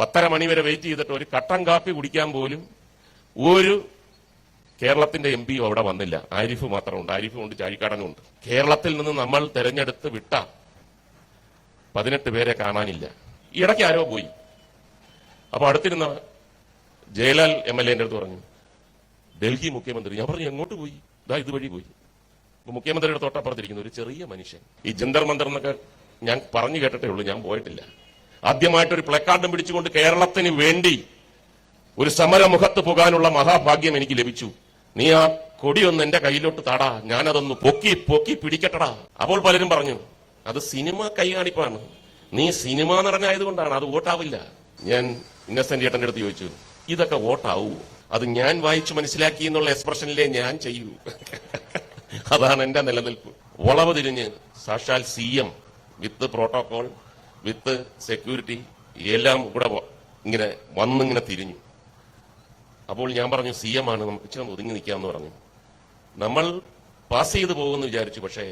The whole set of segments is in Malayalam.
പത്തര മണിവരെ വെയിറ്റ് ചെയ്തിട്ട് ഒരു കട്ടൻ കാപ്പി കുടിക്കാൻ പോലും ഒരു കേരളത്തിന്റെ എം പിയും അവിടെ വന്നില്ല. ആരിഫ് മാത്രമുണ്ട്. ആരിഫും ഉണ്ട് ചാഴിക്കാടനും ഉണ്ട്. കേരളത്തിൽ നിന്ന് നമ്മൾ തെരഞ്ഞെടുത്ത് വിട്ട പതിനെട്ട് പേരെ കാണാനില്ല. ഇടയ്ക്ക് ആരോ പോയി. അപ്പൊ അടുത്തിരുന്ന ജയലാൽ എം എൽ എന്റെ അടുത്ത് പറഞ്ഞു ഡൽഹി മുഖ്യമന്ത്രി. ഞാൻ പറഞ്ഞു എങ്ങോട്ട് പോയി? ഇതാ ഇതുവഴി പോയി. മുഖ്യമന്ത്രിയുടെ തൊട്ടപ്പുറത്തിരിക്കുന്ന ഒരു ചെറിയ മനുഷ്യൻ. ഈ ജന്തർ മന്ദർ എന്നൊക്കെ ഞാൻ പറഞ്ഞു കേട്ടിട്ടേ ഉള്ളൂ ഞാൻ പോയിട്ടില്ല. ആദ്യമായിട്ടൊരു പ്ലക്കാർഡും പിടിച്ചുകൊണ്ട് കേരളത്തിന് വേണ്ടി ഒരു സമരമുഖത്ത് പോകാനുള്ള മഹാഭാഗ്യം എനിക്ക് ലഭിച്ചു. നീ ആ കൊടിയൊന്ന് എന്റെ കയ്യിലോട്ട് താടാ. ഞാനതൊന്ന് പൊക്കി പൊക്കി പിടിക്കട്ടടാ. അപ്പോൾ പലരും പറഞ്ഞു അത് സിനിമ കൈകാണിപ്പാണ്. നീ സിനിമ നടനായതുകൊണ്ടാണ് അത് വോട്ടാവില്ല. ഞാൻ ഇന്നസെന്റ് ചേട്ടന്റെ അടുത്ത് ചോദിച്ചു ഇതൊക്കെ വോട്ടാവൂ? അത് ഞാൻ വായിച്ചു മനസ്സിലാക്കി എന്നുള്ള എക്സ്പ്രഷനിലേ ഞാൻ ചെയ്യൂ. അതാണ് എന്റെ നിലനിൽപ്പ്. വളവ് തിരിഞ്ഞ് സാക്ഷാൽ C M with protocol with security എല്ലാം കൂടെ ഇങ്ങനെ വന്നിങ്ങനെ തിരിഞ്ഞു. അപ്പോൾ ഞാൻ പറഞ്ഞു സി എം ആണ് നമുക്ക് ഇച്ചിരി ഒതുങ്ങി നിൽക്കാമെന്ന് പറഞ്ഞു. നമ്മൾ പാസ് ചെയ്ത് പോകുമെന്ന് വിചാരിച്ചു പക്ഷേ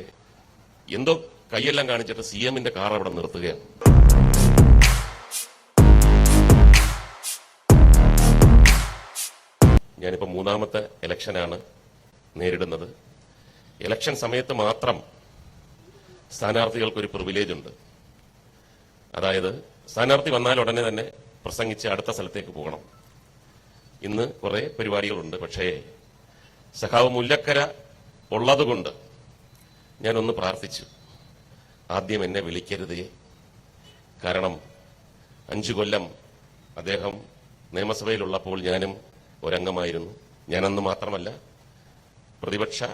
എന്തോ കൈയെല്ലാം കാണിച്ചിട്ട് സി എമ്മിന്റെ കാർ അവിടെ നിർത്തുകയാണ്. ഞാനിപ്പോൾ മൂന്നാമത്തെ ഇലക്ഷനാണ് നേരിടുന്നത്. ഇലക്ഷൻ സമയത്ത് മാത്രം സ്ഥാനാർത്ഥികൾക്കൊരു പ്രിവിലേജ് ഉണ്ട്. അതായത് സ്ഥാനാർത്ഥി വന്നാൽ ഉടനെ തന്നെ പ്രസംഗിച്ച് അടുത്ത സ്ഥലത്തേക്ക് പോകണം. ഇന്ന് കുറെ പരിപാടികളുണ്ട്. പക്ഷേ സഖാവ് മുല്ലക്കര ഉള്ളതുകൊണ്ട് ഞാനൊന്ന് പ്രാർത്ഥിച്ചു. ആദ്യം എന്നെ വിളിക്കരുതേ. കാരണം അഞ്ചു കൊല്ലം അദ്ദേഹം നിയമസഭയിലുള്ളപ്പോൾ ഞാനും ഒരംഗമായിരുന്നു. ഞാനന്ന് മാത്രമല്ല പ്രതിപക്ഷ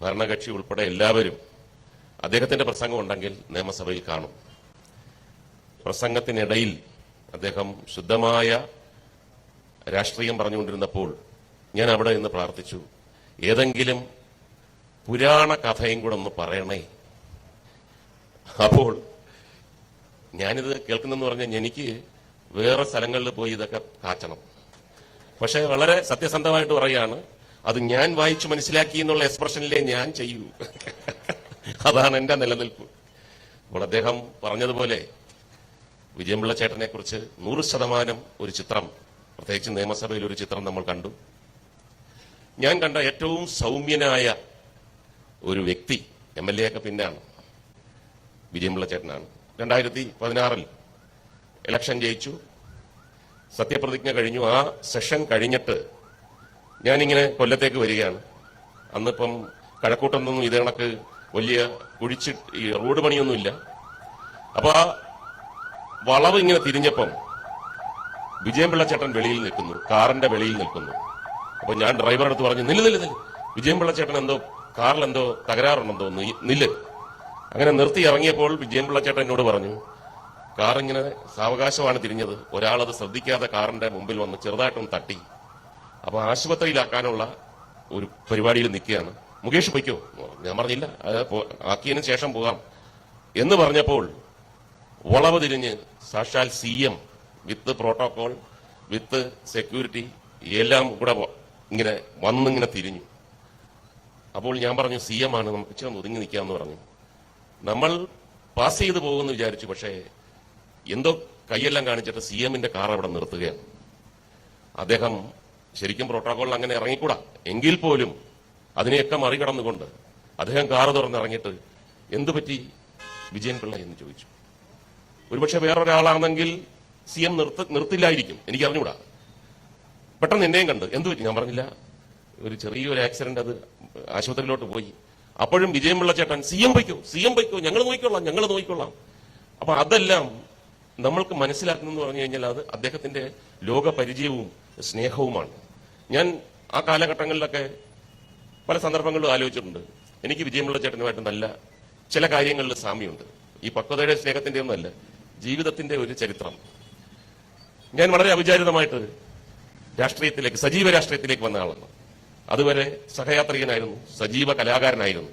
ഭരണകക്ഷി ഉൾപ്പെടെ എല്ലാവരും അദ്ദേഹത്തിന്റെ പ്രസംഗം ഉണ്ടെങ്കിൽ നിയമസഭയിൽ കാണും. പ്രസംഗത്തിനിടയിൽ അദ്ദേഹം ശുദ്ധമായ രാഷ്ട്രീയം പറഞ്ഞുകൊണ്ടിരുന്നപ്പോൾ ഞാൻ അവിടെ നിന്ന് പ്രാർത്ഥിച്ചു. ഏതെങ്കിലും പുരാണ കഥയും കൂടെ ഒന്ന് പറയണേ. അപ്പോൾ ഞാനിത് കേൾക്കുന്നെന്ന് പറഞ്ഞാൽ എനിക്ക് വേറെ സ്ഥലങ്ങളിൽ പോയി ഇതൊക്കെ കാച്ചണം. പക്ഷെ വളരെ സത്യസന്ധമായിട്ട് പറയുകയാണ് അത് ഞാൻ വായിച്ചു മനസ്സിലാക്കി എന്നുള്ള എക്സ്പ്രഷനിലേ ഞാൻ ചെയ്യൂ. അതാണ് എന്റെ നിലനിൽപ്പ്. അപ്പോൾ അദ്ദേഹം പറഞ്ഞതുപോലെ വിജയപിള്ള ചേട്ടനെ കുറിച്ച് നൂറ് ശതമാനം ഒരു ചിത്രം പ്രത്യേകിച്ച് നിയമസഭയിൽ ഒരു ചിത്രം നമ്മൾ കണ്ടു. ഞാൻ കണ്ട ഏറ്റവും സൗമ്യനായ ഒരു വ്യക്തി എം എൽ എ ഒക്കെ പിന്നാണ്. വിജയമുള്ള ചേട്ടനാണ്. രണ്ടായിരത്തി പതിനാറിൽ ഇലക്ഷൻ ജയിച്ചു. സത്യപ്രതിജ്ഞ കഴിഞ്ഞു. ആ സെഷൻ കഴിഞ്ഞിട്ട് ഞാനിങ്ങനെ കൊല്ലത്തേക്ക് വരികയാണ്. അന്നിപ്പം കഴക്കൂട്ടൊന്നും ഇത് കണക്ക് വലിയ കുഴിച്ച് ഈ റോഡ് പണിയൊന്നുമില്ല. അപ്പോൾ ആ വളവ് ഇങ്ങനെ തിരിഞ്ഞപ്പം വിജയൻപിള്ള ചേട്ടൻ വെളിയിൽ നിൽക്കുന്നു. കാറിന്റെ വെളിയിൽ നിൽക്കുന്നു. അപ്പൊ ഞാൻ ഡ്രൈവറുടെ അടുത്ത് പറഞ്ഞു നില്ല് നില്ല് നില്ല്. വിജയൻപിള്ള ചേട്ടൻ എന്തോ കാറിൽ എന്തോ തകരാറുണ്ടെന്ന് തോന്നുന്നു. നില്ല്. അങ്ങനെ നിർത്തി ഇറങ്ങിയപ്പോൾ വിജയൻപിള്ള ചേട്ടൻ എന്നോട് പറഞ്ഞു കാർ ഇങ്ങനെ സാവകാശമാണ് തിരിഞ്ഞത്. ഒരാളത് ശ്രദ്ധിക്കാതെ കാറിന്റെ മുമ്പിൽ വന്ന് ചെറുതായിട്ടൊന്ന് തട്ടി. അപ്പൊ ആശുപത്രിയിലാക്കാനുള്ള ഒരു പരിപാടിയിൽ നിൽക്കുകയാണ്. മുകേഷ് പൊയ്ക്കോ? ഞാൻ പറഞ്ഞില്ല. ആക്കിയതിനു ശേഷം പോകാം എന്ന് പറഞ്ഞപ്പോൾ വളവ് തിരിഞ്ഞ് സാക്ഷാൽ C M with protocol with security എല്ലാം കൂടെ ഇങ്ങനെ വന്നിങ്ങനെ തിരിഞ്ഞു. അപ്പോൾ ഞാൻ പറഞ്ഞു സി എം ആണ് നമുക്ക് ഇച്ചിരി ഒതുങ്ങി നിൽക്കാമെന്ന് പറഞ്ഞു. നമ്മൾ പാസ് ചെയ്ത് പോകുമെന്ന് വിചാരിച്ചു പക്ഷേ എന്തോ കൈയെല്ലാം കാണിച്ചിട്ട് സി എമ്മിന്റെ കാർ അവിടെ നിർത്തുകയാണ്. അദ്ദേഹം ശരിക്കും പ്രോട്ടോകോളിൽ അങ്ങനെ ഇറങ്ങിക്കൂടാ. എങ്കിൽ പോലും അതിനെയൊക്കെ മറികടന്നുകൊണ്ട് അദ്ദേഹം കാറ് തുറന്നിറങ്ങിയിട്ട് എന്തു പറ്റി വിജയൻ പിള്ള എന്ന് ചോദിച്ചു. ഒരുപക്ഷെ വേറൊരാളാണെങ്കിൽ സി എം നിർത്ത നിർത്തില്ലായിരിക്കും. എനിക്ക് അറിഞ്ഞുകൂടാ പെട്ടെന്ന് എന്നെയും കണ്ട്. എന്തു പറ്റി? ഞാൻ പറഞ്ഞില്ല. ഒരു ചെറിയൊരു ആക്സിഡന്റ് അത് ആശുപത്രിയിലോട്ട് പോയി. അപ്പോഴും വിജയമുള്ള ചേട്ടൻ സി എം വയ്ക്കോ സി എം വയ്ക്കോ ഞങ്ങൾ നോക്കിക്കൊള്ളാം ഞങ്ങൾ നോക്കിക്കൊള്ളാം. അപ്പൊ അതെല്ലാം നമ്മൾക്ക് മനസ്സിലാക്കുന്നെന്ന് പറഞ്ഞു കഴിഞ്ഞാൽ അത് അദ്ദേഹത്തിന്റെ ലോക പരിചയവും സ്നേഹവുമാണ്. ഞാൻ ആ കാലഘട്ടങ്ങളിലൊക്കെ പല സന്ദർഭങ്ങളിലും ആലോചിച്ചിട്ടുണ്ട്. എനിക്ക് വിജയമുള്ള ചേട്ടനുമായിട്ട് നല്ല ചില കാര്യങ്ങളിൽ സാമ്യമുണ്ട്. ഈ പക്വതയുടെ സ്നേഹത്തിന്റെ ഒന്നല്ല ജീവിതത്തിന്റെ ഒരു ചരിത്രം. ഞാൻ വളരെ അവിചാരിതമായിട്ട് രാഷ്ട്രീയത്തിലേക്ക് സജീവ രാഷ്ട്രീയത്തിലേക്ക് വന്ന ആളാണ്. അതുവരെ സഹയാത്രികനായിരുന്നു സജീവ കലാകാരനായിരുന്നു.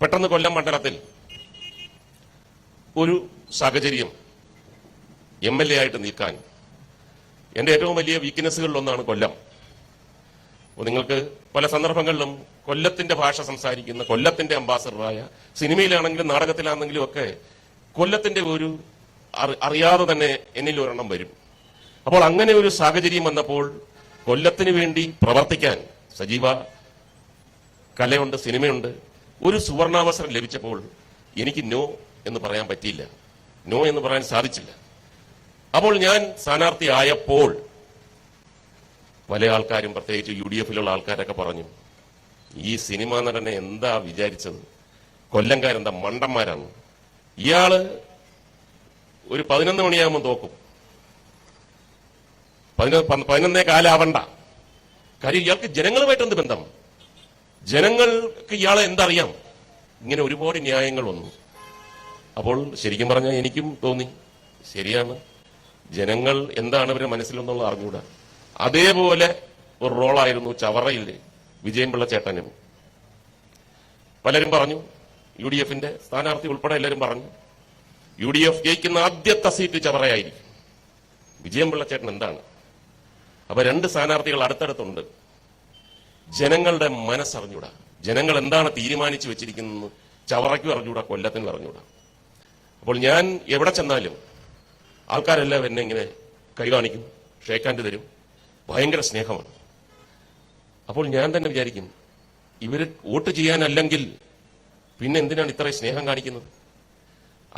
പെട്ടെന്ന് കൊല്ലം മണ്ഡലത്തിൽ ഒരു സാഹചര്യം എം എൽ എ ആയിട്ട് നിൽക്കാൻ എന്റെ ഏറ്റവും വലിയ വീക്ക്നെസ്സുകളിലൊന്നാണ് കൊല്ലം. നിങ്ങൾക്ക് പല സന്ദർഭങ്ങളിലും കൊല്ലത്തിന്റെ ഭാഷ സംസാരിക്കുന്ന കൊല്ലത്തിന്റെ അംബാസഡറായ സിനിമയിലാണെങ്കിലും നാടകത്തിലാണെങ്കിലും ഒക്കെ കൊല്ലത്തിന്റെ ഒരു അറിയാതെ തന്നെ എന്നിൽ ഒരെണ്ണം വരും. അപ്പോൾ അങ്ങനെ ഒരു സാഹചര്യം വന്നപ്പോൾ കൊല്ലത്തിന് വേണ്ടി പ്രവർത്തിക്കാൻ സജീവ കലയുണ്ട് സിനിമയുണ്ട് ഒരു സുവർണാവസരം ലഭിച്ചപ്പോൾ എനിക്ക് നോ എന്ന് പറയാൻ പറ്റിയില്ല. നോ എന്ന് പറയാൻ സാധിച്ചില്ല. അപ്പോൾ ഞാൻ സ്ഥാനാർത്ഥി ആയപ്പോൾ പല ആൾക്കാരും പ്രത്യേകിച്ച് യു ഡി എഫിലുള്ള ആൾക്കാരൊക്കെ പറഞ്ഞു ഈ സിനിമാ നടനെ എന്താ വിചാരിച്ചത്? കൊല്ലംകാരെന്താ മണ്ടന്മാരാണ്? ഇയാൾ ഒരു പതിനൊന്ന് മണിയാകുമ്പോൾ തോക്കും. പതിനൊന്ന് കാലാവണ്ട. കാര്യം ഇയാൾക്ക് ജനങ്ങളുമായിട്ട് എന്ത് ബന്ധം? ജനങ്ങൾക്ക് ഇയാളെ എന്തറിയാം? ഇങ്ങനെ ഒരുപാട് ന്യായങ്ങൾ വന്നു. അപ്പോൾ ശരിക്കും പറഞ്ഞാൽ എനിക്കും തോന്നി ശരിയാണ്. ജനങ്ങൾ എന്താണ് ഇവരുടെ മനസ്സിലെന്നുള്ള അറിഞ്ഞൂടാ അതേപോലെ ഒരു റോളായിരുന്നു ചവറയിൽ വിജയൻപിള്ള ചേട്ടനും. പലരും പറഞ്ഞു യു ഡി എഫിന്റെ സ്ഥാനാർത്ഥി ഉൾപ്പെടെ എല്ലാവരും പറഞ്ഞു യു ഡി എഫ് ജയിക്കുന്ന ആദ്യത്തെ സീറ്റ് ചവറയായിരിക്കും. വിജയം ചേട്ടൻ എന്താണ്? അപ്പൊ രണ്ട് സ്ഥാനാർത്ഥികൾ അടുത്തടുത്തുണ്ട്. ജനങ്ങളുടെ മനസ്സറിഞ്ഞൂടാ. ജനങ്ങൾ എന്താണ് തീരുമാനിച്ചു വെച്ചിരിക്കുന്നത്? ചവറയ്ക്കും അറിഞ്ഞൂടാ കൊല്ലത്തിനും അറിഞ്ഞൂടാ. അപ്പോൾ ഞാൻ എവിടെ ചെന്നാലും ആൾക്കാരെല്ലാം എന്നെ ഇങ്ങനെ കൈ കാണിക്കും ഷേക്കാൻഡ് തരും. ഭയങ്കര സ്നേഹമാണ്. അപ്പോൾ ഞാൻ തന്നെ വിചാരിക്കും ഇവർ വോട്ട് ചെയ്യാനല്ലെങ്കിൽ പിന്നെ എന്തിനാണ് ഇത്രയും സ്നേഹം കാണിക്കുന്നത്?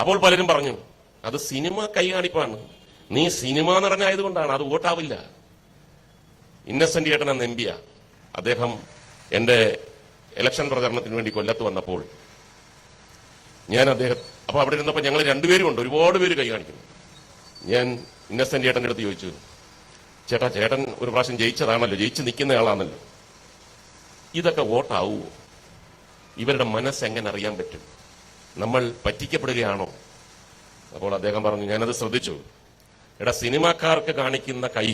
അപ്പോൾ പലരും പറഞ്ഞു അത് സിനിമ കൈകാണിപ്പാണ്. നീ സിനിമ നടനായതുകൊണ്ടാണ് അത് വോട്ടാവില്ല. ഇന്നസെന്റ് ചേട്ടൻ എന്ന എം പിയാ അദ്ദേഹം എന്റെ ഇലക്ഷൻ പ്രചരണത്തിന് വേണ്ടി കൊല്ലത്ത് വന്നപ്പോൾ ഞാൻ അദ്ദേഹം അപ്പൊ അവിടെ ഇരുന്നപ്പോൾ ഞങ്ങൾ രണ്ടുപേരും ഉണ്ട് ഒരുപാട് പേര് കൈ കാണിക്കുന്നു ഞാൻ ഇന്നസെന്റ് ചേട്ടന്റെ അടുത്ത് ചോദിച്ചു ചേട്ടാ ചേട്ടൻ ഒരു പ്രാവശ്യം ജയിച്ചതാണല്ലോ ജയിച്ച് നിൽക്കുന്ന ആളാണല്ലോ ഇതൊക്കെ വോട്ടാവുമോ ഇവരുടെ മനസ്സ് എങ്ങനെ അറിയാൻ പറ്റും? നമ്മൾ പറ്റിക്കപ്പെടുകയാണോ? അപ്പോൾ അദ്ദേഹം പറഞ്ഞു ഞാനത് ശ്രദ്ധിച്ചു. എടാ സിനിമാക്കാർക്ക് കാണിക്കുന്ന കൈ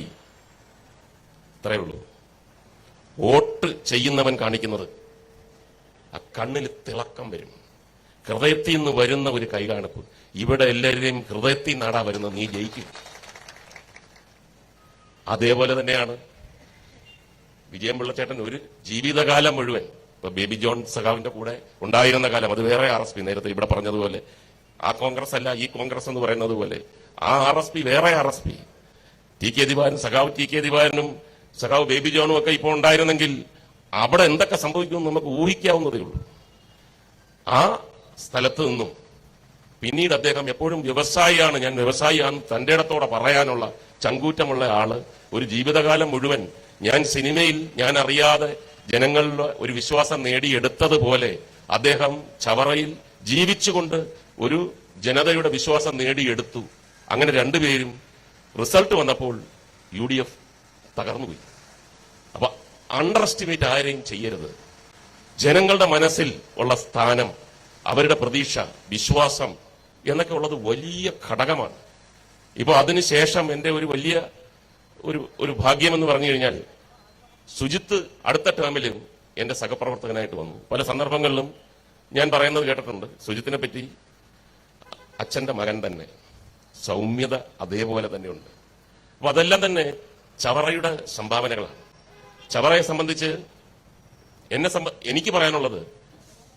ഇത്രയേ ഉള്ളൂ. വോട്ട് ചെയ്യുന്നവൻ കാണിക്കുന്നത് ആ കണ്ണിൽ തിളക്കം വരും. ഹൃദയത്തിൽ നിന്ന് വരുന്ന ഒരു കൈകാണിപ്പ് ഇവിടെ എല്ലാവരുടെയും ഹൃദയത്തിൽ നിന്നാടാ വരുന്നത് നീ ജയിക്കും. അതേപോലെ തന്നെയാണ് വിജയം പിള്ളച്ചേട്ടൻ ഒരു ജീവിതകാലം മുഴുവൻ ബേബി ജോൺ സഖാവിന്റെ കൂടെ ഉണ്ടായിരുന്ന കാലം. അത് വേറെ ആർ എസ് പി നേരത്തെ ഇവിടെ പറഞ്ഞതുപോലെ. ആ കോൺഗ്രസ് അല്ല ഈ കോൺഗ്രസ് എന്ന് പറയുന്നത് പോലെ. ആ ആർ എസ് പി വേറെ R S P. T K Divaran സഖാവ് ടി കെ ദിവാരനും സഖാവ് ബേബി ജോണും ഒക്കെ ഇപ്പോൾ ഉണ്ടായിരുന്നെങ്കിൽ അവിടെ എന്തൊക്കെ സംഭവിക്കുമെന്ന് നമുക്ക് ഊഹിക്കാവുന്നതേ ഉള്ളൂ. ആ സ്ഥലത്ത് നിന്നും പിന്നീട് അദ്ദേഹം എപ്പോഴും വ്യവസായിയാണ്. ഞാൻ വ്യവസായിയാണ്. തന്റെ ഇടത്തോടെ പറയാനുള്ള ചങ്കൂറ്റമുള്ള ആൾ. ഒരു ജീവിതകാലം മുഴുവൻ ഞാൻ സിനിമയിൽ ഞാൻ അറിയാതെ ജനങ്ങളുടെ ഒരു വിശ്വാസം നേടിയെടുത്തതുപോലെ അദ്ദേഹം ചവറയിൽ ജീവിച്ചുകൊണ്ട് ഒരു ജനതയുടെ വിശ്വാസം നേടിയെടുത്തു. അങ്ങനെ രണ്ടുപേരും റിസൾട്ട് വന്നപ്പോൾ യു ഡി എഫ് തകർന്നുപോയി. അപ്പൊ അണ്ടർ എസ്റ്റിമേറ്റ് ആരെയും ചെയ്യരുത്. ജനങ്ങളുടെ മനസ്സിൽ ഉള്ള സ്ഥാനം അവരുടെ പ്രതീക്ഷ വിശ്വാസം എന്നൊക്കെ ഉള്ളത് വലിയ ഘടകമാണ്. ഇപ്പൊ അതിനുശേഷം എന്റെ ഒരു വലിയ ഒരു ഒരു ഭാഗ്യമെന്ന് പറഞ്ഞു കഴിഞ്ഞാൽ സുജിത്ത് അടുത്ത ടേമിൽ എന്റെ സഹപ്രവർത്തകനായിട്ട് വന്നു. പല സന്ദർഭങ്ങളിലും ഞാൻ പറയുന്നത് കേട്ടിട്ടുണ്ട് സുജിത്തിനെ പറ്റി അച്ഛന്റെ മകൻ തന്നെ സൗമ്യത അതേപോലെ തന്നെയുണ്ട്. അപ്പൊ അതെല്ലാം തന്നെ ചവറയുടെ സംഭാവനകളാണ്. ചവറയെ സംബന്ധിച്ച് എന്നെ സംബ എനിക്ക് പറയാനുള്ളത്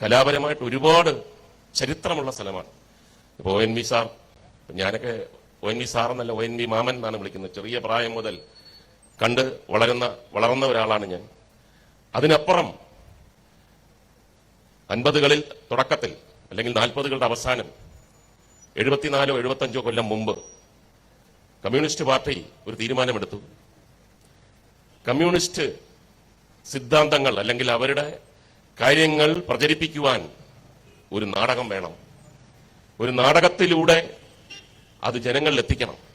കലാപരമായിട്ട് ഒരുപാട് ചരിത്രമുള്ള സ്ഥലമാണ്. ഇപ്പൊ ഒ എൻ വി സാർ ഞാനൊക്കെ ഒ എൻ വി സാർ എന്നല്ല ഒ എൻ വി മാമൻ എന്നാണ് വിളിക്കുന്നത്. ചെറിയ പ്രായം മുതൽ കണ്ട് വളരുന്ന വളർന്ന ഒരാളാണ് ഞാൻ. അതിനപ്പുറം അൻപതുകളിൽ തുടക്കത്തിൽ അല്ലെങ്കിൽ നാൽപ്പതുകളുടെ അവസാനം എഴുപത്തിനാലോ എഴുപത്തഞ്ചോ കൊല്ലം മുമ്പ് കമ്മ്യൂണിസ്റ്റ് പാർട്ടി ഒരു തീരുമാനമെടുത്തു. കമ്മ്യൂണിസ്റ്റ് സിദ്ധാന്തങ്ങൾ അല്ലെങ്കിൽ അവരുടെ കാര്യങ്ങൾ പ്രചരിപ്പിക്കുവാൻ ഒരു നാടകം വേണം. ഒരു നാടകത്തിലൂടെ അത് ജനങ്ങളിൽ എത്തിക്കണം.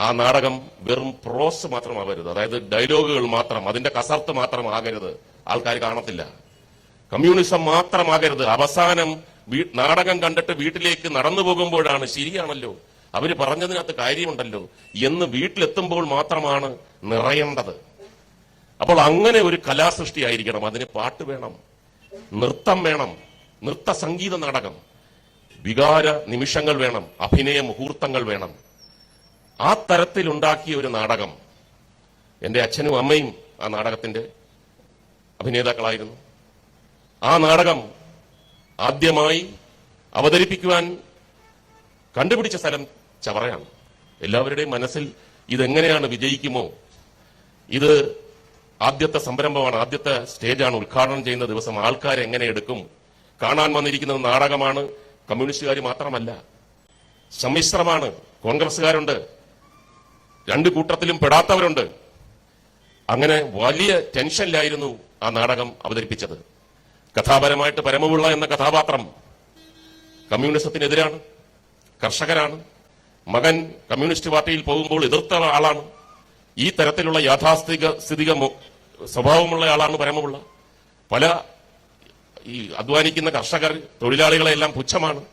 ആ നാടകം വെറും പ്രോസ് മാത്രമാവരുത് അതായത് ഡയലോഗുകൾ മാത്രം അതിന്റെ കസർത്ത് മാത്രം ആകരുത്. ആൾക്കാർ കാണത്തില്ല. കമ്മ്യൂണിസം മാത്രമാകരുത് അവസാനം നാടകം കണ്ടിട്ട് വീട്ടിലേക്ക് നടന്നു പോകുമ്പോഴാണ് ശരിയാണല്ലോ. അവർ പറഞ്ഞതിനകത്ത് കാര്യമുണ്ടല്ലോ. എന്ന് വീട്ടിലെത്തുമ്പോൾ മാത്രമാണ് നിറയേണ്ടത്. അപ്പോൾ അങ്ങനെ ഒരു കലാസൃഷ്ടി ആയിരിക്കണം അതിന് പാട്ട് വേണം. നൃത്തം വേണം. നൃത്ത സംഗീത നാടകം. വികാര നിമിഷങ്ങൾ വേണം. അഭിനയ മുഹൂർത്തങ്ങൾ വേണം. ആ തരത്തിലുണ്ടാക്കിയ ഒരു നാടകം. എന്റെ അച്ഛനും അമ്മയും ആ നാടകത്തിന്റെ അഭിനേതാക്കളായിരുന്നു. ആ നാടകം ആദ്യമായി അവതരിപ്പിക്കുവാൻ കണ്ടുപിടിച്ച സ്ഥലം ചവറയാണ്. എല്ലാവരുടെയും മനസ്സിൽ ഇതെങ്ങനെയാണ് വിജയിക്കുമോ? ഇത് ആദ്യത്തെ സംരംഭമാണ് ആദ്യത്തെ സ്റ്റേജാണ് ഉദ്ഘാടനം ചെയ്യുന്ന ദിവസം ആൾക്കാർ എങ്ങനെ എടുക്കും? കാണാൻ വന്നിരിക്കുന്നത് നാടകമാണ് കമ്മ്യൂണിസ്റ്റുകാർ മാത്രമല്ല. സമ്മിശ്രമാണ് കോൺഗ്രസ്സുകാരുണ്ട്. രണ്ട് കൂട്ടത്തിലും പെടാത്തവരുണ്ട്. അങ്ങനെ വലിയ ടെൻഷനിലായിരുന്നു ആ നാടകം അവതരിപ്പിച്ചത്. കഥാപരമായിട്ട് പരമപിള്ള എന്ന കഥാപാത്രം കമ്മ്യൂണിസത്തിനെതിരാണ് കർഷകരാണ്. മകൻ കമ്മ്യൂണിസ്റ്റ് പാർട്ടിയിൽ പോകുമ്പോൾ എതിർത്ത ആളാണ്. ഈ തരത്തിലുള്ള യാഥാസ്ഥിക സ്ഥിതിക സ്വഭാവമുള്ള ആളാണ് പരമപിള്ള. പല ഈ അധ്വാനിക്കുന്ന കർഷകർ തൊഴിലാളികളെല്ലാം പുച്ഛമാണ്.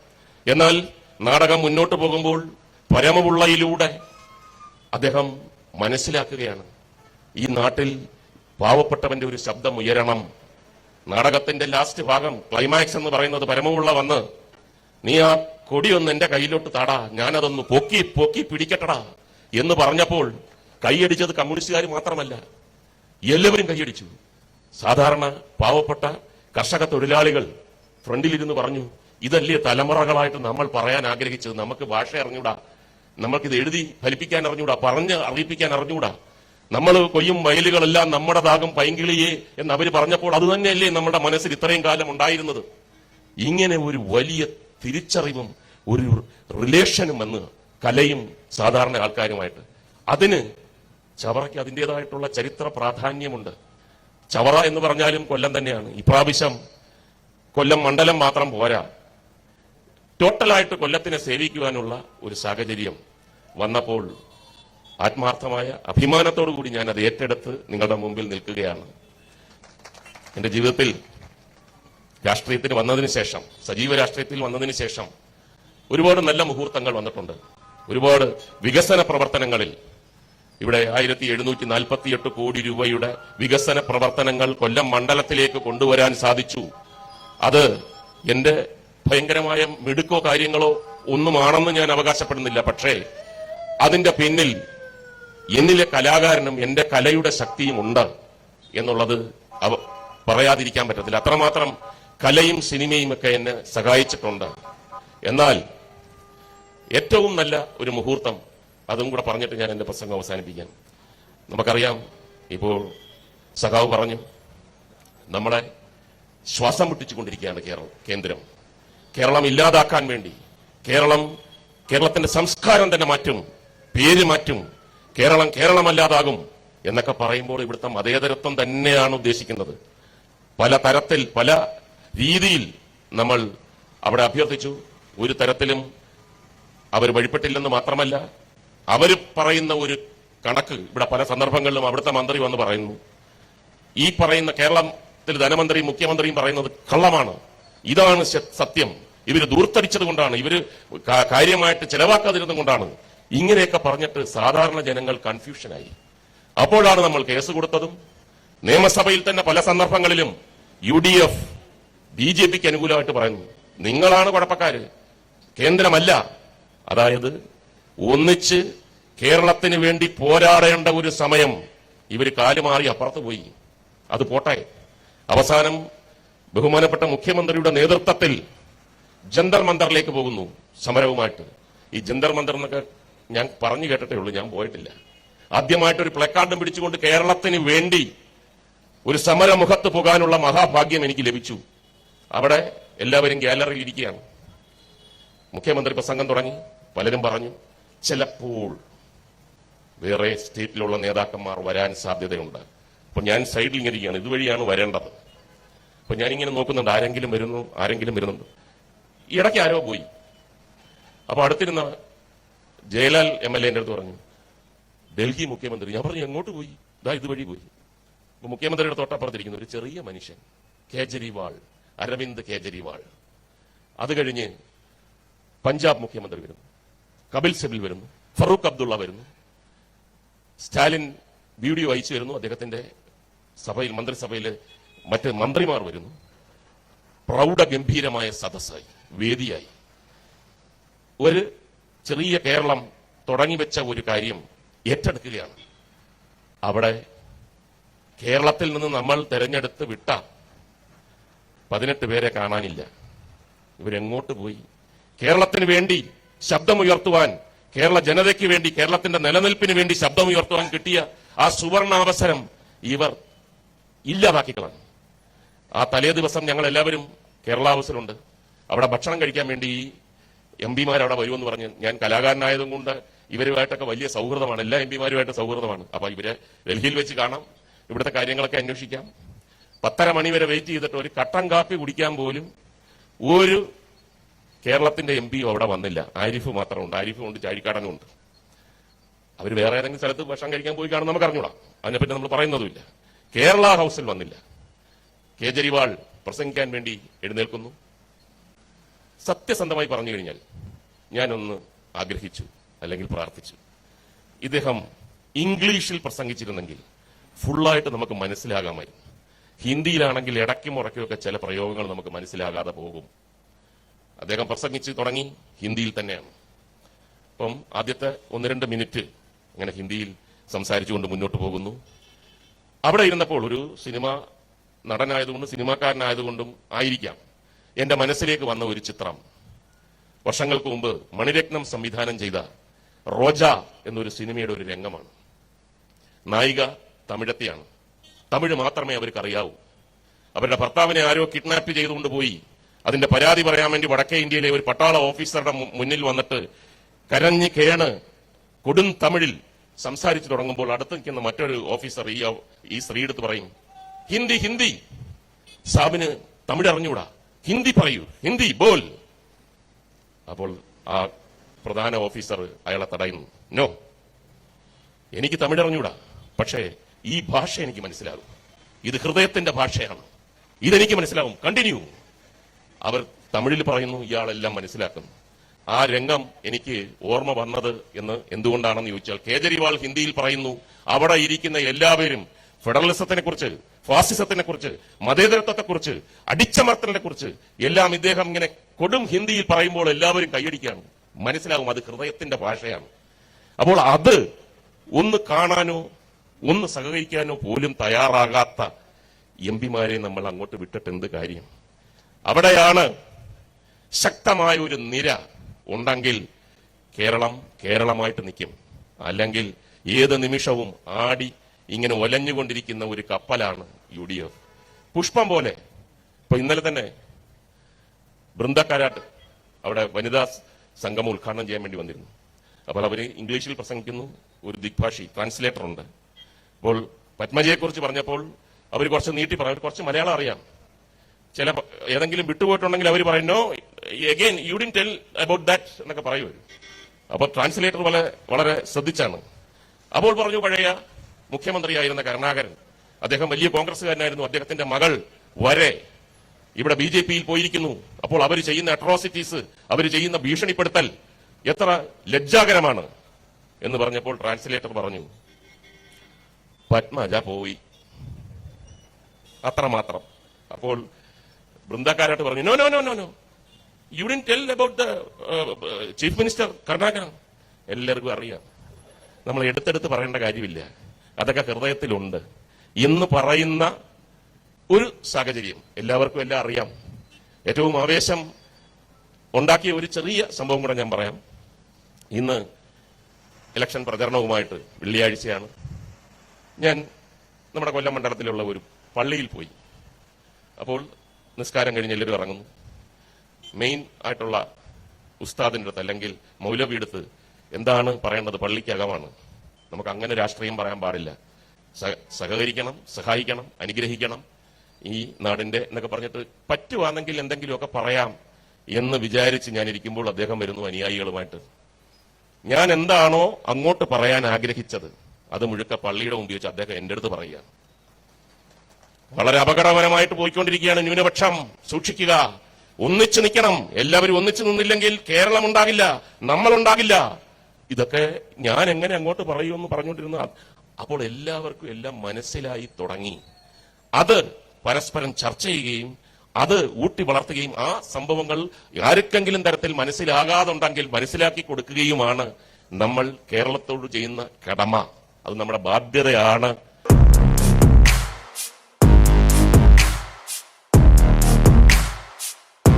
എന്നാൽ നാടകം മുന്നോട്ട് പോകുമ്പോൾ പരമപിള്ളയിലൂടെ അദ്ദേഹം മനസ്സിലാക്കുകയാണ് ഈ നാട്ടിൽ പാവപ്പെട്ടവന്റെ ഒരു ശബ്ദം ഉയരണം. നാടകത്തിന്റെ ലാസ്റ്റ് ഭാഗം ക്ലൈമാക്സ് എന്ന് പറയുന്നത് പരമമുള്ള വന്ന് നീ ആ കൊടിയൊന്ന് എന്റെ കയ്യിലോട്ട് താടാ ഞാനതൊന്ന് പൊക്കി പൊക്കി പിടിക്കട്ടടാ എന്ന് പറഞ്ഞപ്പോൾ കൈയടിച്ചത് കമ്മ്യൂണിസ്റ്റുകാർ മാത്രമല്ല എല്ലാവരും കൈയടിച്ചു. സാധാരണ പാവപ്പെട്ട കർഷക തൊഴിലാളികൾ ഫ്രണ്ടിലിരുന്ന് പറഞ്ഞു ഇതല്ലേ തലമുറകളായിട്ട് നമ്മൾ പറയാൻ ആഗ്രഹിച്ചത് നമുക്ക് ഭാഷ അറിഞ്ഞൂടാ നമുക്കിത് എഴുതി ഫലിപ്പിക്കാൻ അറിഞ്ഞൂടാ പറഞ്ഞ് അറിയിപ്പിക്കാൻ അറിഞ്ഞൂടാ. നമ്മൾ കൊയ്യും വയലുകളെല്ലാം നമ്മുടെ താകും പൈങ്കിളിയെ എന്ന് അവർ പറഞ്ഞപ്പോൾ അത് തന്നെയല്ലേ നമ്മുടെ മനസ്സിൽ ഇത്രയും കാലം ഉണ്ടായിരുന്നത്. ഇങ്ങനെ ഒരു വലിയ തിരിച്ചറിവും ഒരു റിലേഷനും വന്ന് കലയും സാധാരണ ആൾക്കാരുമായിട്ട്. അതിന് ചവറയ്ക്ക് അതിന്റെതായിട്ടുള്ള ചരിത്ര പ്രാധാന്യമുണ്ട്. ചവറ എന്ന് പറഞ്ഞാലും കൊല്ലം തന്നെയാണ്. ഇപ്രാവശ്യം കൊല്ലം മണ്ഡലം മാത്രം പോരാ. ടോട്ടലായിട്ട് കൊല്ലത്തിനെ സേവിക്കുവാനുള്ള ഒരു സാഹചര്യം വന്നപ്പോൾ ആത്മാർത്ഥമായ അഭിമാനത്തോടു കൂടി ഞാൻ അത് ഏറ്റെടുത്ത് നിങ്ങളുടെ മുമ്പിൽ നിൽക്കുകയാണ്. എന്റെ ജീവിതത്തിൽ രാഷ്ട്രീയത്തിന് വന്നതിന് ശേഷം സജീവ രാഷ്ട്രീയത്തിൽ വന്നതിന് ശേഷം ഒരുപാട് നല്ല മുഹൂർത്തങ്ങൾ വന്നിട്ടുണ്ട്. ഒരുപാട് വികസന പ്രവർത്തനങ്ങളിൽ ഇവിടെ ആയിരത്തി എഴുന്നൂറ്റി നാൽപ്പത്തിയെട്ട് കോടി രൂപയുടെ വികസന പ്രവർത്തനങ്ങൾ കൊല്ലം മണ്ഡലത്തിലേക്ക് കൊണ്ടുവരാൻ സാധിച്ചു. അത് എന്റെ ഭയങ്കരമായ മിടുക്കോ കാര്യങ്ങളോ ഒന്നുമാണെന്ന് ഞാൻ അവകാശപ്പെടുന്നില്ല. പക്ഷേ അതിന്റെ പിന്നിൽ എന്നിലെ കലാകാരനും എന്റെ കലയുടെ ശക്തിയും ഉണ്ട് എന്നുള്ളത് പറയാതിരിക്കാൻ പറ്റത്തില്ല. അത്രമാത്രം കലയും സിനിമയും ഒക്കെ എന്നെ സഹായിച്ചിട്ടുണ്ട്. എന്നാൽ ഏറ്റവും നല്ല ഒരു മുഹൂർത്തം അതും കൂടെ പറഞ്ഞിട്ട് ഞാൻ എന്റെ പ്രസംഗം അവസാനിപ്പിക്കാം. നമുക്കറിയാം ഇപ്പോൾ സഖാവ് പറഞ്ഞു നമ്മളെ ശ്വാസം മുട്ടിച്ചുകൊണ്ടിരിക്കുകയാണ് കേരളം കേന്ദ്രം. കേരളം ഇല്ലാതാക്കാൻ വേണ്ടി കേരളം കേരളത്തിന്റെ സംസ്കാരം തന്നെ മാറ്റും പേര് മാറ്റും കേരളം കേരളമല്ലാതാകും എന്നൊക്കെ പറയുമ്പോൾ ഇവിടുത്തെ മതേതരത്വം തന്നെയാണ് ഉദ്ദേശിക്കുന്നത്. പല തരത്തിൽ പല രീതിയിൽ നമ്മൾ അവിടെ അഭ്യർത്ഥിച്ചു. ഒരു തരത്തിലും അവർ വഴിപ്പെട്ടില്ലെന്ന് മാത്രമല്ല അവർ പറയുന്ന ഒരു കണക്ക് ഇവിടെ പല സന്ദർഭങ്ങളിലും അവിടുത്തെ മന്ത്രി വന്ന് പറയുന്നു. ഈ പറയുന്ന കേരളത്തിൽ ധനമന്ത്രിയും മുഖ്യമന്ത്രിയും പറയുന്നത് കള്ളമാണ്. ഇതാണ് സത്യം. ഇവർ ദൂർത്തടിച്ചത് കൊണ്ടാണ്. ഇവർ കാര്യമായിട്ട് ചെലവാക്കാതിരുന്നത് കൊണ്ടാണ്. ഇങ്ങനെയൊക്കെ പറഞ്ഞിട്ട് സാധാരണ ജനങ്ങൾ കൺഫ്യൂഷനായി. അപ്പോഴാണ് നമ്മൾ കേസ് കൊടുത്തതും നിയമസഭയിൽ തന്നെ പല സന്ദർഭങ്ങളിലും U D F B J പിക്ക് അനുകൂലമായിട്ട് പറയുന്നു. നിങ്ങളാണ് കുഴപ്പക്കാര്. കേന്ദ്രമല്ല. അതായത് ഒന്നിച്ച് കേരളത്തിന് വേണ്ടി പോരാടേണ്ട ഒരു സമയം ഇവർ കാലുമാറി അപ്പുറത്ത് പോയി. അത് പോട്ടെ. അവസാനം ബഹുമാനപ്പെട്ട മുഖ്യമന്ത്രിയുടെ നേതൃത്വത്തിൽ ജന്തർ മന്ദറിലേക്ക് പോകുന്നു സമരവുമായിട്ട്. ഈ ജന്തർ മന്ദർ എന്നൊക്കെ ഞാൻ പറഞ്ഞു കേട്ടിട്ടേ ഉള്ളൂ ഞാൻ പോയിട്ടില്ല. ആദ്യമായിട്ട് ഒരു പ്ലക്കാർഡും പിടിച്ചുകൊണ്ട് കേരളത്തിന് വേണ്ടി ഒരു സമരമുഖത്ത് പോകാനുള്ള മഹാഭാഗ്യം എനിക്ക് ലഭിച്ചു. അവിടെ എല്ലാവരും ഗാലറിയിൽ ഇരിക്കുകയാണ്. മുഖ്യമന്ത്രി പ്രസംഗം തുടങ്ങി പലരും പറഞ്ഞു ചിലപ്പോൾ വേറെ സ്റ്റേറ്റിലുള്ള നേതാക്കന്മാർ വരാൻ സാധ്യതയുണ്ട്. അപ്പൊ ഞാൻ സൈഡിൽ ഇങ്ങനെ ഇരിക്കുകയാണ് ഇതുവഴിയാണ് വരേണ്ടത്. അപ്പൊ ഞാനിങ്ങനെ നോക്കുന്നുണ്ട് ആരെങ്കിലും വരുന്നു ആരെങ്കിലും വരുന്നുണ്ട്. ഇടയ്ക്ക് ആരോ പോയി. അപ്പൊ അടുത്തിരുന്ന ജയലാൽ എം എൽ എന്റെ അടുത്ത് പറഞ്ഞു ഡൽഹി മുഖ്യമന്ത്രി. ഞാൻ പറഞ്ഞു എങ്ങോട്ട് പോയി? ഇതാ ഇതുവഴി പോയി. മുഖ്യമന്ത്രിയുടെ തൊട്ടപ്പുറത്തിരിക്കുന്ന ഒരു ചെറിയ മനുഷ്യൻ കേജ്രിവാൾ അരവിന്ദ് കേജ്രിവാൾ. അത് കഴിഞ്ഞ് പഞ്ചാബ് മുഖ്യമന്ത്രി വരുന്നു കപിൽ സിബിൽ വരുന്നു ഫറൂഖ് അബ്ദുള്ള വരുന്നു. സ്റ്റാലിൻ വീഡിയോ അയച്ചു വരുന്നു അദ്ദേഹത്തിന്റെ സഭയിൽ മന്ത്രിസഭയിലെ മറ്റ് മന്ത്രിമാർ വരുന്നു. പ്രൗഢഗംഭീരമായ സദസ്സായി വേദിയായി. ഒരു ചെറിയ കേരളം തുടങ്ങി വെച്ച ഒരു കാര്യം ഏറ്റെടുക്കുകയാണ്. അവിടെ കേരളത്തിൽ നിന്ന് നമ്മൾ തെരഞ്ഞെടുത്ത് വിട്ട പതിനെട്ട് പേരെ കാണാനില്ല. ഇവരെങ്ങോട്ട് പോയി? കേരളത്തിന് വേണ്ടി ശബ്ദമുയർത്തുവാൻ കേരള ജനതയ്ക്ക് വേണ്ടി കേരളത്തിന്റെ നിലനിൽപ്പിന് വേണ്ടി ശബ്ദമുയർത്തുവാൻ കിട്ടിയ ആ സുവർണാവസരം ഇവർ ഇല്ലാതാക്കിക്കളാണ് ആ തലേ ദിവസം ഞങ്ങൾ എല്ലാവരും കേരള ഹൗസിലുണ്ട്. അവിടെ ഭക്ഷണം കഴിക്കാൻ വേണ്ടി ഈ എം പിമാർ അവിടെ വരുമെന്ന് പറഞ്ഞ് ഞാൻ കലാകാരനായതും കൊണ്ട് ഇവരുമായിട്ടൊക്കെ വലിയ സൗഹൃദമാണ്. എല്ലാ എം പിമാരുമായിട്ട് സൗഹൃദമാണ്. അപ്പൊ ഇവരെ ഡൽഹിയിൽ വെച്ച് കാണാം. ഇവിടുത്തെ കാര്യങ്ങളൊക്കെ അന്വേഷിക്കാം. പത്തര മണി വരെ വെയിറ്റ് ചെയ്തിട്ട് ഒരു കട്ടൻ കാപ്പി കുടിക്കാൻ പോലും ഒരു കേരളത്തിന്റെ എം പിയും അവിടെ വന്നില്ല. ആരിഫ് മാത്രമുണ്ട്. ആരിഫും ഉണ്ട് ചാഴിക്കാടനും ഉണ്ട്. അവർ വേറെ ഏതെങ്കിലും സ്ഥലത്ത് ഭക്ഷണം കഴിക്കാൻ പോയി കാണും. നമുക്ക് അറിഞ്ഞൂടാം. അതിനെപ്പറ്റി നമ്മൾ പറയുന്നതുമില്ല. കേരള ഹൗസിൽ വന്നില്ല. കേജ്രിവാൾ പ്രസംഗിക്കാൻ വേണ്ടി എഴുന്നേൽക്കുന്നു. സത്യസന്ധമായി പറഞ്ഞു കഴിഞ്ഞാൽ ഞാനൊന്ന് ആഗ്രഹിച്ചു അല്ലെങ്കിൽ പ്രാർത്ഥിച്ചു. ഇദ്ദേഹം ഇംഗ്ലീഷിൽ പ്രസംഗിച്ചിരുന്നെങ്കിൽ ഫുള്ളായിട്ട് നമുക്ക് മനസ്സിലാകാമായിരുന്നു. ഹിന്ദിയിലാണെങ്കിൽ ഇടയ്ക്കും ഉറക്കുമൊക്കെ ചില പ്രയോഗങ്ങൾ നമുക്ക് മനസ്സിലാകാതെ പോകും. അദ്ദേഹം പ്രസംഗിച്ച് തുടങ്ങി ഹിന്ദിയിൽ തന്നെയാണ്. അപ്പം ആദ്യത്തെ ഒന്ന് രണ്ട് മിനിറ്റ് അങ്ങനെ ഹിന്ദിയിൽ സംസാരിച്ചുകൊണ്ട് മുന്നോട്ട് പോകുന്നു. അവിടെ ഇരുന്നപ്പോൾ ഒരു സിനിമ നടനായതുകൊണ്ടും സിനിമാക്കാരനായതുകൊണ്ടും ആയിരിക്കാം. എന്റെ മനസ്സിലേക്ക് വന്ന ഒരു ചിത്രം. വർഷങ്ങൾക്ക് മുമ്പ് മണിരത്നം സംവിധാനം ചെയ്ത റോജ എന്നൊരു സിനിമയുടെ ഒരു രംഗമാണ്. നായിക തമിഴത്തെയാണ്. തമിഴ് മാത്രമേ അവർക്ക് അറിയാവൂ അവരുടെ ഭർത്താവിനെ ആരോ കിഡ്നാപ്പ് ചെയ്തുകൊണ്ട് പോയി. അതിന്റെ പരാതി പറയാൻ വേണ്ടി വടക്കേ ഇന്ത്യയിലെ ഒരു പട്ടാള ഓഫീസറുടെ മുന്നിൽ വന്നിട്ട് കരഞ്ഞ് കേണ് കൊടും തമിഴിൽ സംസാരിച്ചു തുടങ്ങുമ്പോൾ അടുത്ത് നിൽക്കുന്ന മറ്റൊരു ഓഫീസർ ഈ ഈ സ്ത്രീ എടുത്ത് പറയും ഹിന്ദി ഹിന്ദി. സാബിന് തമിഴ് അറിഞ്ഞൂടാ ഹിന്ദി പറയൂ. ഹിന്ദി ബോൽ അപ്പോൾ ആ പ്രധാന ഓഫീസർ അയാളെ തടയുന്നു. നോ. എനിക്ക് തമിഴ് അറിഞ്ഞൂടാ പക്ഷേ ഈ ഭാഷ എനിക്ക് മനസ്സിലാകും. ഇത് ഹൃദയത്തിന്റെ ഭാഷയാണ്. ഇതെനിക്ക് മനസ്സിലാവും കണ്ടിന്യൂ. അവർ തമിഴിൽ പറയുന്നു ഇയാളെല്ലാം മനസ്സിലാക്കുന്നു ആ രംഗം എനിക്ക് ഓർമ്മ വന്നത് എന്ന് എന്തുകൊണ്ടാണെന്ന് ചോദിച്ചാൽ കേജ്രിവാൾ ഹിന്ദിയിൽ പറയുന്നു അവിടെ ഇരിക്കുന്ന എല്ലാവരും ഫെഡറലിസത്തിനെ കുറിച്ച് ഫാസിസത്തിനെ കുറിച്ച് മതേതരത്വത്തെ കുറിച്ച് അടിച്ചമർത്തലിനെ കുറിച്ച് എല്ലാം ഇദ്ദേഹം ഇങ്ങനെ കൊടും ഹിന്ദിയിൽ പറയുമ്പോൾ എല്ലാവരും കൈയടിക്കുകയാണ്. മനസ്സിലാവും അത് ഹൃദയത്തിന്റെ ഭാഷയാണ്. അപ്പോൾ അത് ഒന്ന് കാണാനോ ഒന്ന് സഹകരിക്കാനോ പോലും തയ്യാറാകാത്ത എം പിമാരെ നമ്മൾ അങ്ങോട്ട് വിട്ടിട്ട് എന്ത് കാര്യം? അവിടെയാണ് ശക്തമായ ഒരു നിര ഉണ്ടെങ്കിൽ കേരളം കേരളമായിട്ട് നിൽക്കും. അല്ലെങ്കിൽ ഏത് നിമിഷവും ആടി ഇങ്ങനെ ഒലഞ്ഞുകൊണ്ടിരിക്കുന്ന ഒരു കപ്പലാണ് യു ഡി എഫ് പുഷ്പം പോലെ. ഇപ്പൊ ഇന്നലെ തന്നെ ബൃന്ദക്കാരാട്ട് അവിടെ വനിതാ സംഗമം ഉദ്ഘാടനം ചെയ്യാൻ വേണ്ടി വന്നിരുന്നു. അപ്പോൾ അവർ ഇംഗ്ലീഷിൽ പ്രസംഗിക്കുന്നു. ഒരു ദിഗ്ഭാഷി ട്രാൻസ്ലേറ്റർ ഉണ്ട്. അപ്പോൾ പത്മജയെ കുറിച്ച് പറഞ്ഞപ്പോൾ അവർ കുറച്ച് നീട്ടി പറയും കുറച്ച് മലയാളം അറിയാം. ചില ഏതെങ്കിലും വിട്ടുപോയിട്ടുണ്ടെങ്കിൽ അവർ പറയുന്നു again you didn't tell about that എന്നൊക്കെ പറയും അപ്പോൾ ട്രാൻസ്ലേറ്റർ വളരെ വളരെ ശ്രദ്ധിച്ചാണ്. അപ്പോൾ പറഞ്ഞു പഴയ മുഖ്യമന്ത്രിയായിരുന്ന കരുണാകരൻ അദ്ദേഹം വലിയ കോൺഗ്രസ്സുകാരനായിരുന്നു. അദ്ദേഹത്തിന്റെ മകൾ വരെ ഇവിടെ ബി ജെ പിയിൽ പോയിരിക്കുന്നു. അപ്പോൾ അവർ ചെയ്യുന്ന അട്രോസിറ്റീസ് അവർ ചെയ്യുന്ന ഭീഷണിപ്പെടുത്തൽ എത്ര ലജ്ജാകരമാണ് എന്ന് പറഞ്ഞപ്പോൾ ട്രാൻസ്ലേറ്റർ പറഞ്ഞു പത്മജ പോയി. അത്രമാത്രം അപ്പോൾ ബൃന്ദക്കാരായിട്ട് പറഞ്ഞു no no no no no you didn't tell about the chief minister Karnataka എല്ലാവർക്കും അറിയാം. നമ്മൾ എടുത്തെടുത്ത് പറയേണ്ട കാര്യമില്ല. അതൊക്കെ ഹൃദയത്തിലുണ്ട്. എന്ന് പറയുന്ന ഒരു സാഹചര്യം എല്ലാവർക്കും എല്ലാം അറിയാം. ഏറ്റവും ആവേശം ഉണ്ടാക്കിയ ഒരു ചെറിയ സംഭവം കൂടെ ഞാൻ പറയാം. ഇന്ന് ഇലക്ഷൻ പ്രചരണവുമായിട്ട് വെള്ളിയാഴ്ചയാണ്. ഞാൻ നമ്മുടെ കൊല്ലം മണ്ഡലത്തിലുള്ള ഒരു പള്ളിയിൽ പോയി. അപ്പോൾ നിസ്കാരം കഴിഞ്ഞ് എല്ലാവരും ഇറങ്ങുന്നു. മെയിൻ ആയിട്ടുള്ള ഉസ്താദിന്റെ അടുത്ത് അല്ലെങ്കിൽ മൗലവിയെടുത്ത് എന്താണ് പറയേണ്ടത് പള്ളിക്കകമാണ്. നമുക്ക് അങ്ങനെ രാഷ്ട്രീയം പറയാൻ പാടില്ല. സഹകരിക്കണം സഹായിക്കണം അനുഗ്രഹിക്കണം. ഈ നാടിന്റെ എന്നൊക്കെ പറഞ്ഞിട്ട് പറ്റുവാണെങ്കിൽ എന്തെങ്കിലുമൊക്കെ പറയാം എന്ന് വിചാരിച്ച് ഞാനിരിക്കുമ്പോൾ അദ്ദേഹം വരുന്നു അനുയായികളുമായിട്ട്. ഞാൻ എന്താണോ അങ്ങോട്ട് പറയാൻ ആഗ്രഹിച്ചത് അത് മുഴുക്ക പള്ളിയുടെ മുമ്പിൽ വെച്ച് അദ്ദേഹം എന്റെ അടുത്ത് പറയുക. വളരെ അപകടകരമായിട്ട് പോയിക്കൊണ്ടിരിക്കുകയാണ് ന്യൂനപക്ഷം. സൂക്ഷിക്കുക. ഒന്നിച്ചു നിൽക്കണം. എല്ലാവരും ഒന്നിച്ചു നിന്നില്ലെങ്കിൽ കേരളം ഉണ്ടാകില്ല നമ്മൾ ഉണ്ടാകില്ല. ഇതൊക്കെ ഞാൻ എങ്ങനെ അങ്ങോട്ട് പറയുമെന്ന് പറഞ്ഞുകൊണ്ടിരുന്ന അപ്പോൾ എല്ലാവർക്കും എല്ലാം മനസ്സിലായി തുടങ്ങി. അത് പരസ്പരം ചർച്ച ചെയ്യുകയും അത് ഊട്ടി വളർത്തുകയും ആ സംഭവങ്ങൾ ആർക്കെങ്കിലും തരത്തിൽ മനസ്സിലാകാതുണ്ടെങ്കിൽ മനസ്സിലാക്കി കൊടുക്കുകയുമാണ് നമ്മൾ കേരളത്തോട് ചെയ്യുന്ന കടമ. അത് നമ്മുടെ ബാധ്യതയാണ്.